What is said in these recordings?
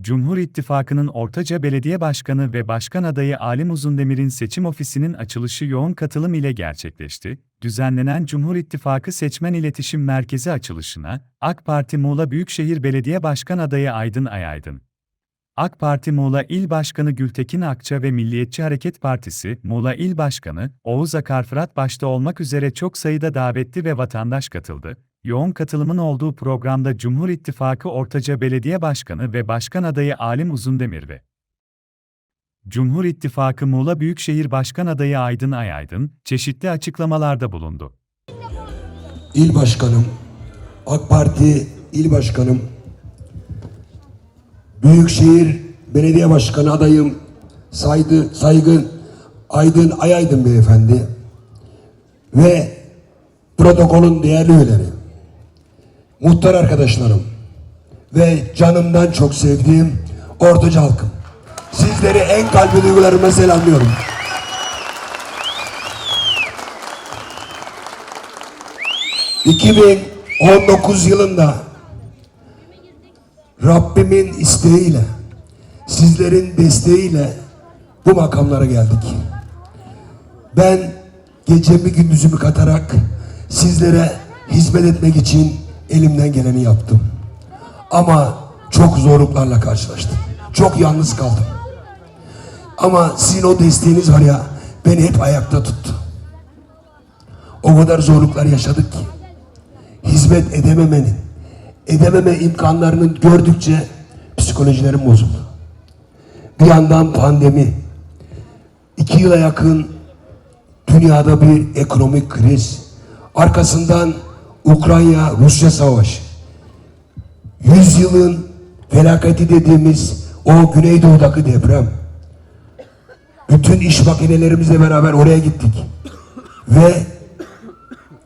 Cumhur İttifakı'nın Ortaca Belediye Başkanı ve Başkan adayı Alim Uzundemir'in seçim ofisinin açılışı yoğun katılım ile gerçekleşti. Düzenlenen Cumhur İttifakı Seçmen İletişim Merkezi açılışına AK Parti Muğla Büyükşehir Belediye Başkan adayı Aydın Ayaydın, AK Parti Muğla İl Başkanı Gültekin Akça ve Milliyetçi Hareket Partisi Muğla İl Başkanı Oğuz Akar Fırat başta olmak üzere çok sayıda davetli ve vatandaş katıldı. Yoğun katılımın olduğu programda Cumhur İttifakı Ortaca Belediye Başkanı ve Başkan adayı Alim Uzundemir ve Cumhur İttifakı Muğla Büyükşehir Başkan adayı Aydın Ayaydın çeşitli açıklamalarda bulundu. İl Başkanım, AK Parti İl Başkanım, Büyükşehir Belediye Başkanı adayım Saydı, Saygın Aydın Ayaydın Beyefendi ve protokolün değerli üyeleri, muhtar arkadaşlarım ve canımdan çok sevdiğim Ortaca halkım. Sizleri en kalbi duygularımla selamlıyorum. ...2019 yılında... ...Rabbimin isteğiyle... ...sizlerin desteğiyle... ...bu makamlara geldik. Ben gecemi gündüzümü katarak sizlere hizmet etmek için elimden geleni yaptım. Ama çok zorluklarla karşılaştım. Çok yalnız kaldım. Ama sizin o desteğiniz var ya beni hep ayakta tuttu. O kadar zorluklar yaşadık ki hizmet edememenin, edememe imkanlarını gördükçe psikolojilerim bozuldu. Bir yandan pandemi, iki yıla yakın dünyada bir ekonomik kriz, arkasından Ukrayna-Rusya savaşı, yüzyılın felaketi dediğimiz o Güneydoğu'daki deprem, bütün iş makinelerimizle beraber oraya gittik. Ve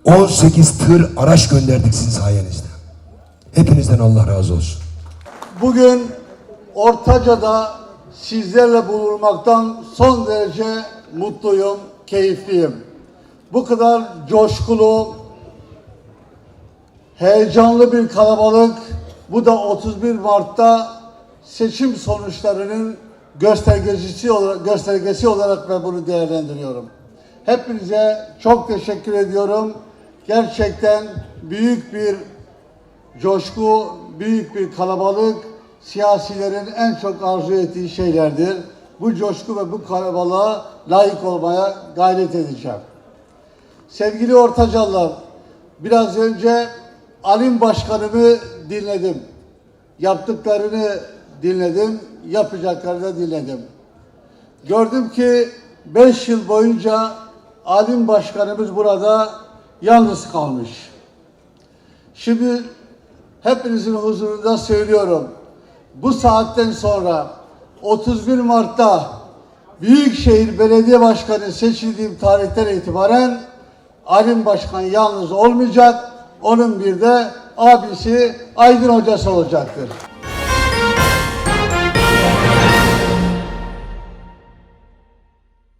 18 tır araç gönderdik sizin sayenizde. Hepinizden Allah razı olsun. Bugün Ortaca'da sizlerle bulunmaktan son derece mutluyum, keyifliyim. Bu kadar coşkulu, heyecanlı bir kalabalık, bu da 31 Mart'ta seçim sonuçlarının göstergesi olarak, göstergesi olarak ben bunu değerlendiriyorum. Hepinize çok teşekkür ediyorum. Gerçekten büyük bir coşku, büyük bir kalabalık siyasilerin en çok arzu ettiği şeylerdir. Bu coşku ve bu kalabalığa layık olmaya gayret edeceğim. Sevgili Ortacalılar, biraz önce Alim Başkanımı dinledim. Yaptıklarını dinledim, yapacaklarını da dinledim. Gördüm ki 5 yıl boyunca Alim Başkanımız burada yalnız kalmış. Şimdi hepinizin huzurunda söylüyorum. Bu saatten sonra 31 Mart'ta Büyükşehir Belediye Başkanı seçildiğim tarihten itibaren Alim Başkan yalnız olmayacak. Onun bir de abisi Aydın Hocası olacaktır.